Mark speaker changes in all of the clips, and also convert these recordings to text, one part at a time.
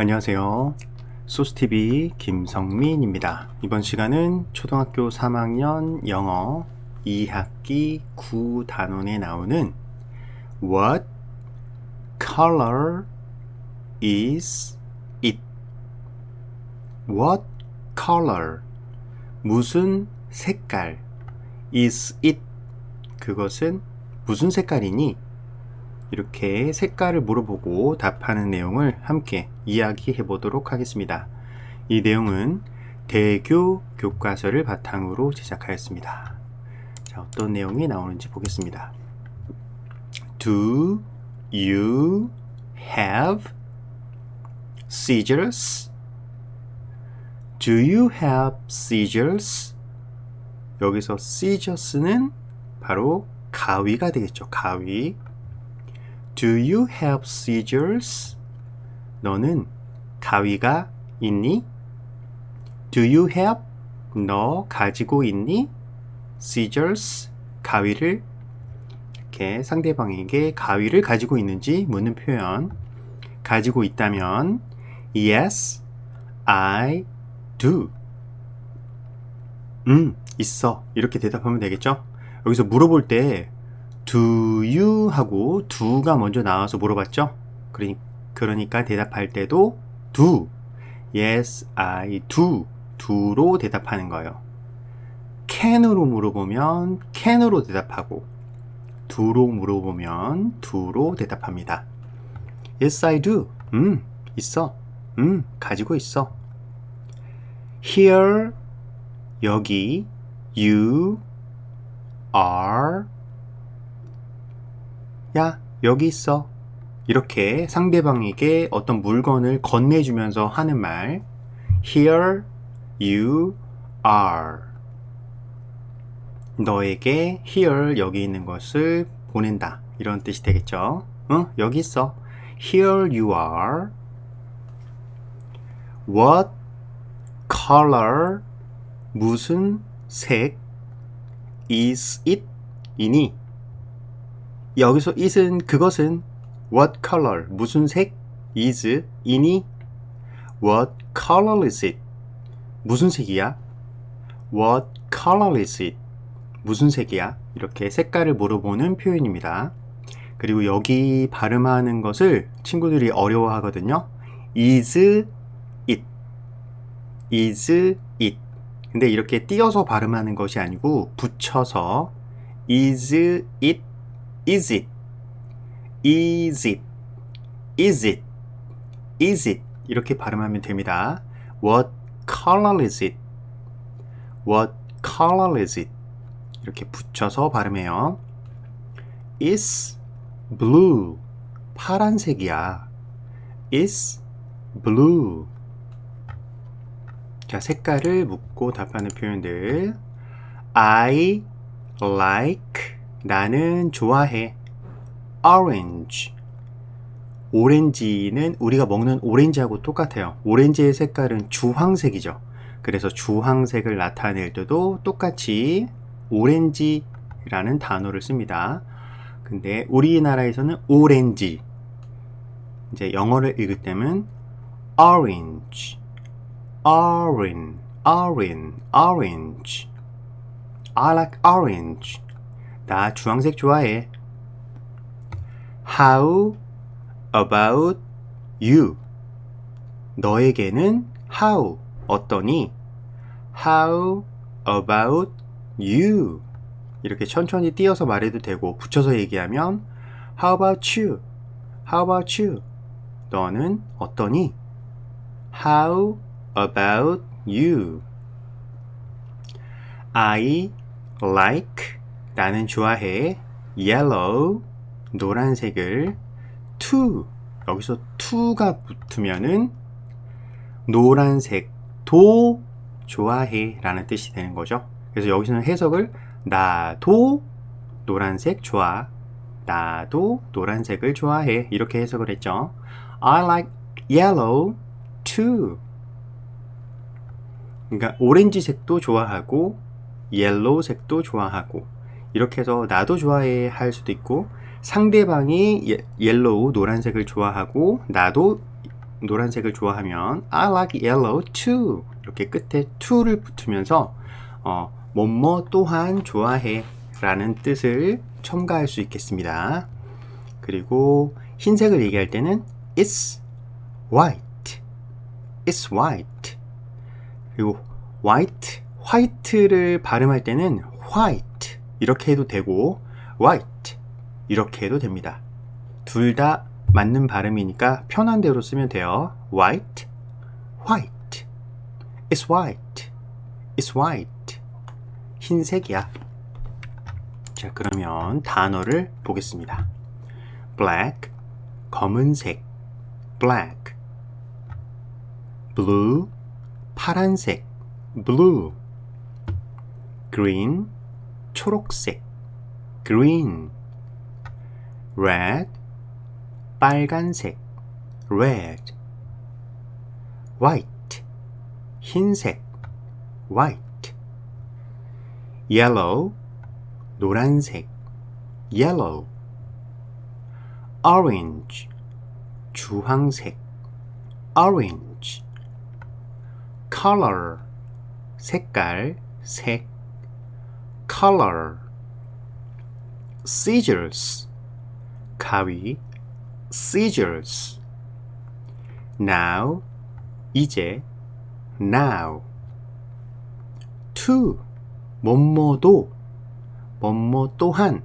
Speaker 1: 안녕하세요. 소스TV 김성민입니다. 이번 시간은 초등학교 3학년 영어 2학기 9단원에 나오는 What color is it? What color? 무슨 색깔? is it? 그것은 무슨 색깔이니? 이렇게 색깔을 물어보고 답하는 내용을 함께 이야기해 보도록 하겠습니다. 이 내용은 대교 교과서를 바탕으로 제작하였습니다. 자, 어떤 내용이 나오는지 보겠습니다. Do you have scissors? Do you have scissors? 여기서 scissors는 바로 가위가 되겠죠. 가위. Do you have scissors? 너는 가위가 있니? Do you have? 너 가지고 있니? Scissors? 가위를 이렇게 상대방에게 가위를 가지고 있는지 묻는 표현. 가지고 있다면 Yes, I do. 음, 있어. 이렇게 대답하면 되겠죠? 여기서 물어볼 때 do you 하고 do가 먼저 나와서 물어봤죠? 그러니, 그러니까 대답할 때도 do. Yes, I do. do로 대답하는 거예요. can으로 물어보면 can으로 대답하고 do로 물어보면 do로 대답합니다. Yes, I do. 음, 있어. 음, 가지고 있어. Here, 여기, you are 야, 여기 있어. 이렇게 상대방에게 어떤 물건을 건네주면서 하는 말. Here you are. 너에게 here 여기 있는 것을 보낸다. 이런 뜻이 되겠죠. 응? 여기 있어. Here you are. What color 무슨 색 is it 이니 여기서 it은 그것은 what color 무슨 색 is 이니? What color is it? 무슨 색이야? What color is it? 무슨 색이야? 이렇게 색깔을 물어보는 표현입니다. 그리고 여기 발음하는 것을 친구들이 어려워하거든요. Is it? Is it? 근데 이렇게 띄어서 발음하는 것이 아니고 붙여서 is it is it is it is it is it 이렇게 발음하면 됩니다. What color is it? What color is it? 이렇게 붙여서 발음해요. It's blue. 파란색이야. It's blue. 자, 색깔을 묻고 답하는 표현들. I like. 나는 좋아해. orange. 오렌지는 우리가 먹는 오렌지하고 똑같아요. 오렌지의 색깔은 주황색이죠. 그래서 주황색을 나타낼 때도 똑같이 오렌지라는 단어를 씁니다. 근데 우리나라에서는 오렌지. 이제 영어를 읽을 때는 orange, orange, orange, orange. I like orange. 나 주황색 좋아해. How about you? 너에게는 how 어떠니? How about you? 이렇게 천천히 띄어서 말해도 되고 붙여서 얘기하면 How about you? How about you? 너는 어떠니? How about you? I like 나는 좋아해 yellow 노란색을 to 여기서 to가 붙으면은 노란색도 좋아해 라는 뜻이 되는 거죠. 그래서 여기서는 해석을 나도 노란색 좋아 나도 노란색을 좋아해 이렇게 해석을 했죠. I like yellow too. 그러니까 오렌지색도 좋아하고 옐로우색도 좋아하고 이렇게 해서 나도 좋아해 할 수도 있고 상대방이 예, 옐로우 노란색을 좋아하고 나도 노란색을 좋아하면 I like yellow too. 이렇게 끝에 to를 붙으면서 어, 뭐뭐 또한 좋아해 라는 뜻을 첨가할 수 있겠습니다. 그리고 흰색을 얘기할 때는 It's white. It's white. 그리고 white, white를 발음할 때는 white 이렇게 해도 되고 white 이렇게 해도 됩니다. 둘 다 맞는 발음이니까 편한 대로 쓰면 돼요. white, white. It's white. It's white. 흰색이야. 자, 그러면 단어를 보겠습니다. black, 검은색, black. blue, 파란색, blue. green, 초록색, green. red, 빨간색, red. white, 흰색, white. yellow, 노란색, yellow. orange, 주황색, orange. color, 색깔, 색, color. scissors, 가위, scissors. now, 이제, now. to, 뭐뭐도, 뭐뭐 또한,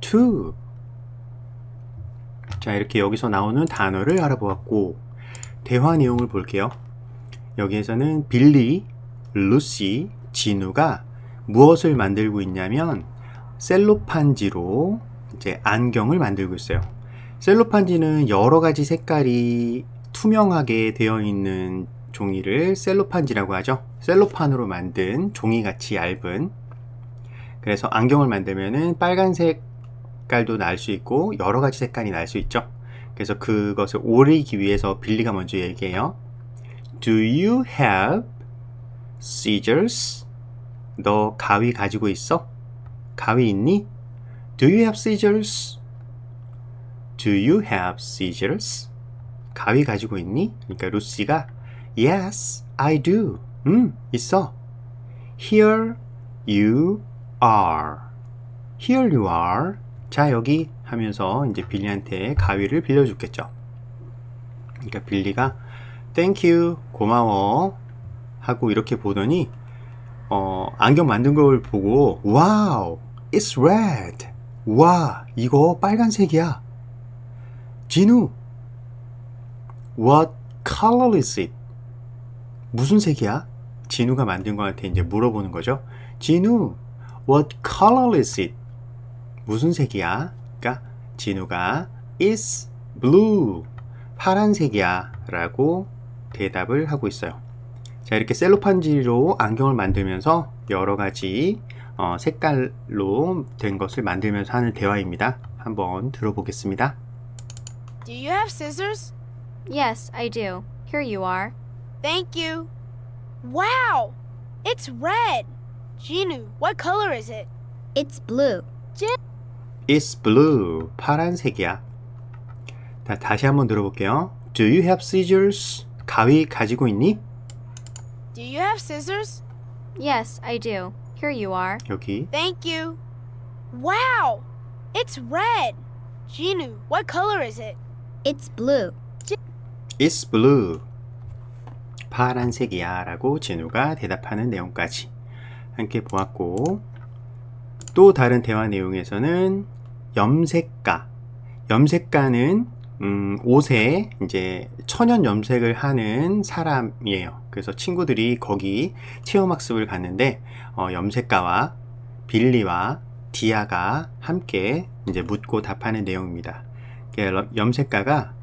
Speaker 1: to. 자, 이렇게 여기서 나오는 단어를 알아보았고, 대화 내용을 볼게요. 여기에서는 빌리, 루시, 진우가 무엇을 만들고 있냐면, 셀로판지로 이제 안경을 만들고 있어요. 셀로판지는 여러 가지 색깔이 투명하게 되어 있는 종이를 셀로판지라고 하죠. 셀로판으로 만든 종이같이 얇은. 그래서 안경을 만들면은 빨간색 색깔도 날 수 있고 여러 가지 색깔이 날 수 있죠. 그래서 그것을 오리기 위해서 빌리가 먼저 얘기해요. Do you have scissors? 너 가위 가지고 있어? 가위 있니? Do you have scissors? Do you have scissors? 가위 가지고 있니? 그러니까 루시가 Yes, I do. 음, 있어. Here you are. Here you are. 자, 여기 하면서 이제 빌리한테 가위를 빌려줬겠죠. 그러니까 빌리가 Thank you. 고마워. 하고 이렇게 보더니 어, 안경 만든 걸 보고 와우, it's red. 와, 이거 빨간색이야. 진우, what color is it? 무슨 색이야? 진우가 만든 거한테 이제 물어보는 거죠. 진우, what color is it? 무슨 색이야? 그러니까 진우가 is blue. 파란색이야. 라고 대답을 하고 있어요. 자, 이렇게 셀로판지로 안경을 만들면서 여러 가지 어, 색깔로 된 것을 만들면서 하는 대화입니다. 한번 들어보겠습니다.
Speaker 2: Do you have scissors?
Speaker 3: Yes, I do. Here you are.
Speaker 2: Thank you. Wow! It's red. Ginu, what color is it?
Speaker 3: It's blue.
Speaker 1: It's blue. 파란색이야. 자, 다시 한번 들어볼게요. Do you have scissors? 가위 가지고 있니?
Speaker 2: Do you have scissors?
Speaker 3: Yes, I do. Here you are.
Speaker 1: 여기.
Speaker 2: Thank you. Wow! It's red. Ginu, what color is it?
Speaker 3: It's blue.
Speaker 1: It's blue. 파란색이야 라고 진우가 대답하는 내용까지 함께 보았고 또 다른 대화 내용에서는 염색가 염색가는 음, 옷에 이제 천연 염색을 하는 사람이에요. 그래서 친구들이 거기 체험학습을 갔는데 어, 염색가와 빌리와 디아가 함께 이제 묻고 답하는 내용입니다. 염색가가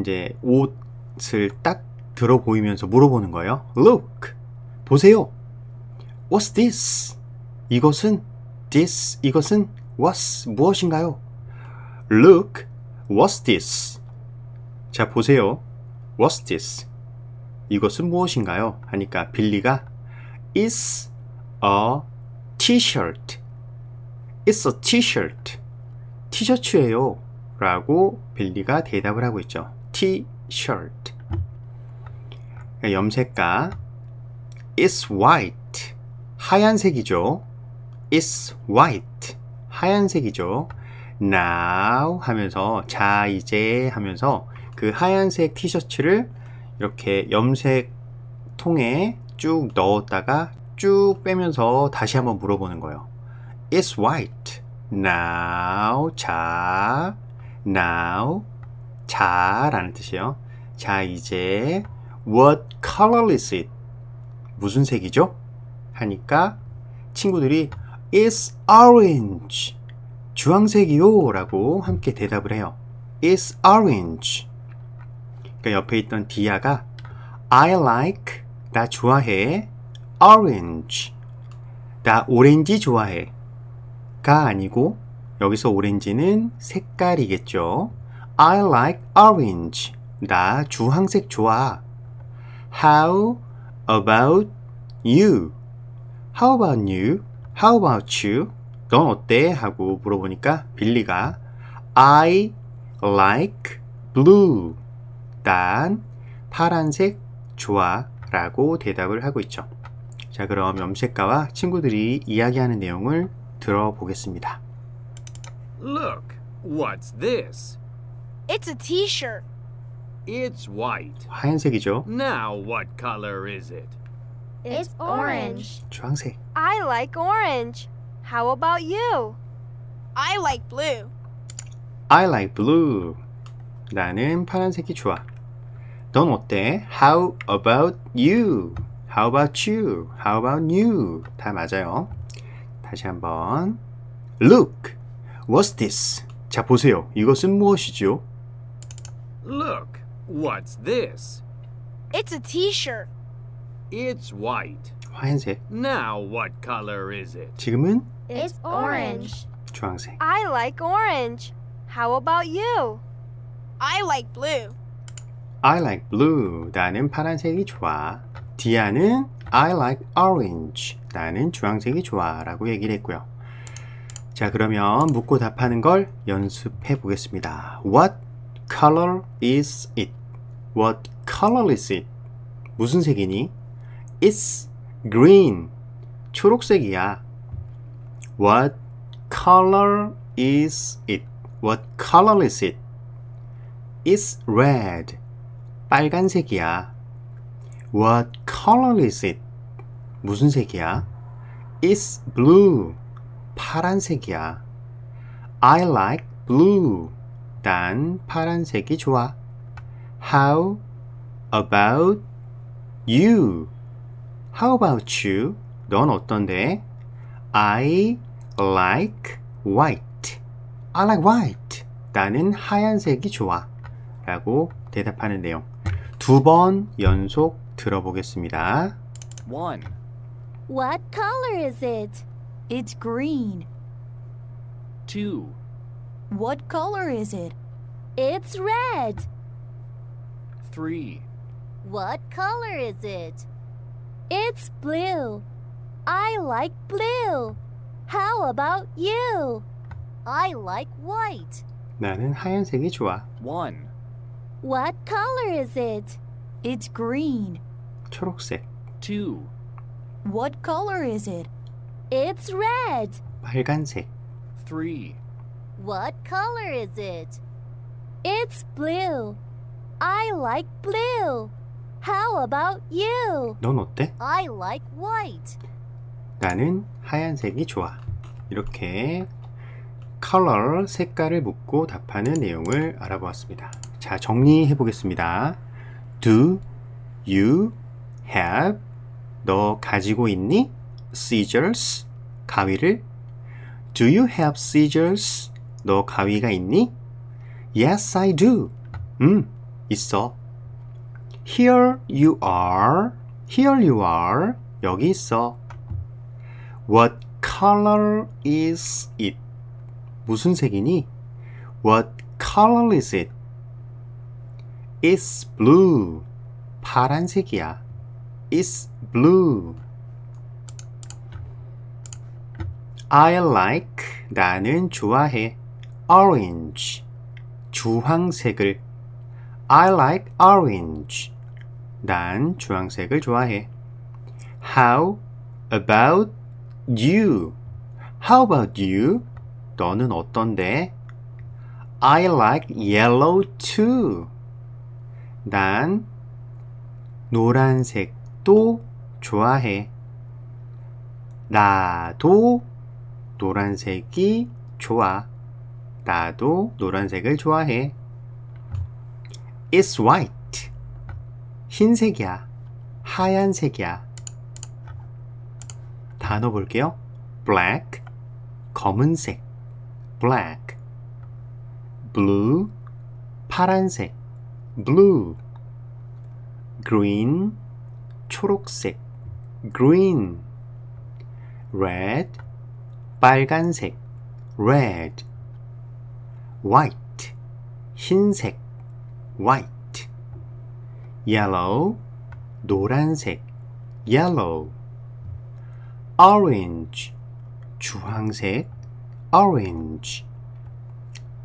Speaker 1: 이제 옷을 딱 들어 보이면서 물어보는 거예요. Look, 보세요. What's this? 이것은 this 이것은 what's 무엇인가요? Look, what's this? 자 보세요. What's this? 이것은 무엇인가요? 하니까 빌리가 It's a t-shirt. It's a t-shirt. 티셔츠예요. 라고 빌리가 대답을 하고 있죠. T shirt. 그러니까 염색가 It's white. 하얀색이죠. It's white. 하얀색이죠. Now 하면서 자 이제 하면서 그 하얀색 티셔츠를 이렇게 염색 통에 쭉 넣었다가 쭉 빼면서 다시 한번 물어보는 거예요. It's white. Now 자 now 자 라는 뜻이에요. 자 이제 what color is it? 무슨 색이죠? 하니까 친구들이 It's orange. 주황색이요 라고 함께 대답을 해요. It's orange. 그러니까 옆에 있던 디아가 I like 나 좋아해 orange 나 오렌지 좋아해 가 아니고 여기서 오렌지는 색깔이겠죠. I like orange 나 주황색 좋아 How about you? How about you? How about you? 넌 어때? 하고 물어보니까 빌리가 I like blue. 난 파란색 좋아. 라고 대답을 하고 있죠. 자, 그럼 염색가와 친구들이 이야기하는 내용을 들어보겠습니다.
Speaker 4: Look, what's this?
Speaker 2: It's a t shirt.
Speaker 4: It's white.
Speaker 1: 하얀색이죠.
Speaker 4: Now, what color is it?
Speaker 3: It's orange.
Speaker 1: 주황색.
Speaker 2: I like orange. How about you? I like blue.
Speaker 1: I like blue. 나는 파란색이 좋아. 넌 어때? How about you? How about you? How about you? 다 맞아요. 다시 한번. Look. What's this? 자, 보세요. 이것은 무엇이죠?
Speaker 4: Look, what's this?
Speaker 2: It's a t shirt.
Speaker 4: It's white.
Speaker 1: 하얀색.
Speaker 4: Now, what color is it?
Speaker 1: 지금은
Speaker 3: It's orange.
Speaker 1: 주황색.
Speaker 2: I like orange. How about you? I like blue.
Speaker 1: I like blue. 나는 파란색이 좋아. 디아는 I like orange. 나는 주황색이 좋아. 라고 얘기를 했고요. 자, 그러면 묻고 답하는 걸 연습해 보겠습니다. What color is it? What color is it? 무슨 색이니? It's green. 초록색이야. What color is it? What color is it? It's red. 빨간색이야. What color is it? 무슨 색이야? It's blue. 파란색이야. I like blue. 난 파란색이 좋아. How about you? How about you? 넌 어떤데? I like white. I like white. 나는 하얀색이 좋아. 라고 대답하는 내용. 두 번 연속 들어보겠습니다.
Speaker 4: 1.
Speaker 5: What color is it?
Speaker 6: It's green.
Speaker 4: 2.
Speaker 6: What color is it?
Speaker 5: It's red.
Speaker 4: 3.
Speaker 5: What color is it? It's blue. I like blue. How about you? I like white.
Speaker 1: 나는 하얀색이 좋아.
Speaker 4: 1.
Speaker 5: What color is it?
Speaker 6: It's green.
Speaker 1: 초록색,
Speaker 4: 2.
Speaker 6: What color is it?
Speaker 5: It's red.
Speaker 1: 빨간색,
Speaker 4: 3.
Speaker 5: What color is it? It's blue. I like blue. How about you?
Speaker 1: 넌 어때?
Speaker 5: I like white.
Speaker 1: 나는 하얀색이 좋아. 이렇게 컬러, 색깔을 묻고 답하는 내용을 알아보았습니다. 자, 정리해 보겠습니다. Do you have 너 가지고 있니? scissors 가위를 Do you have scissors? 너 가위가 있니? Yes, I do. 음, 있어. Here you are. Here you are. 여기 있어. What color is it? 무슨 색이니? What color is it? It's blue. 파란색이야. It's blue. I like. 나는 좋아해. Orange. 주황색을. I like orange. 난 주황색을 좋아해. How about you? How about you? 너는 어떤데? I like yellow too. 난 노란색도 좋아해. 나도 노란색이 좋아. 나도 노란색을 좋아해. It's white. 흰색이야. 하얀색이야. 단어 볼게요. black. 검은색. black. blue. 파란색. Blue. green. 초록색. green. red. 빨간색. red. white. 흰색. white. yellow. 노란색. yellow. orange. 주황색. orange.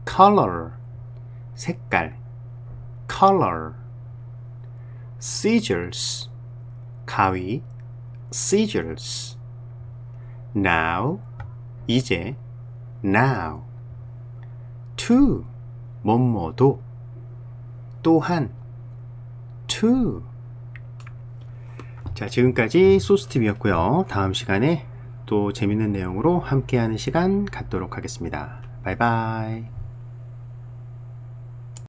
Speaker 1: color. 색깔. Color. scissors. 가위. scissors. now. 이제. now. to. 뭐뭐도. 또한. to. 자, 지금까지 소스팁이었고요. 다음 시간에 또 재밌는 내용으로 함께하는 시간 갖도록 하겠습니다. 바이바이.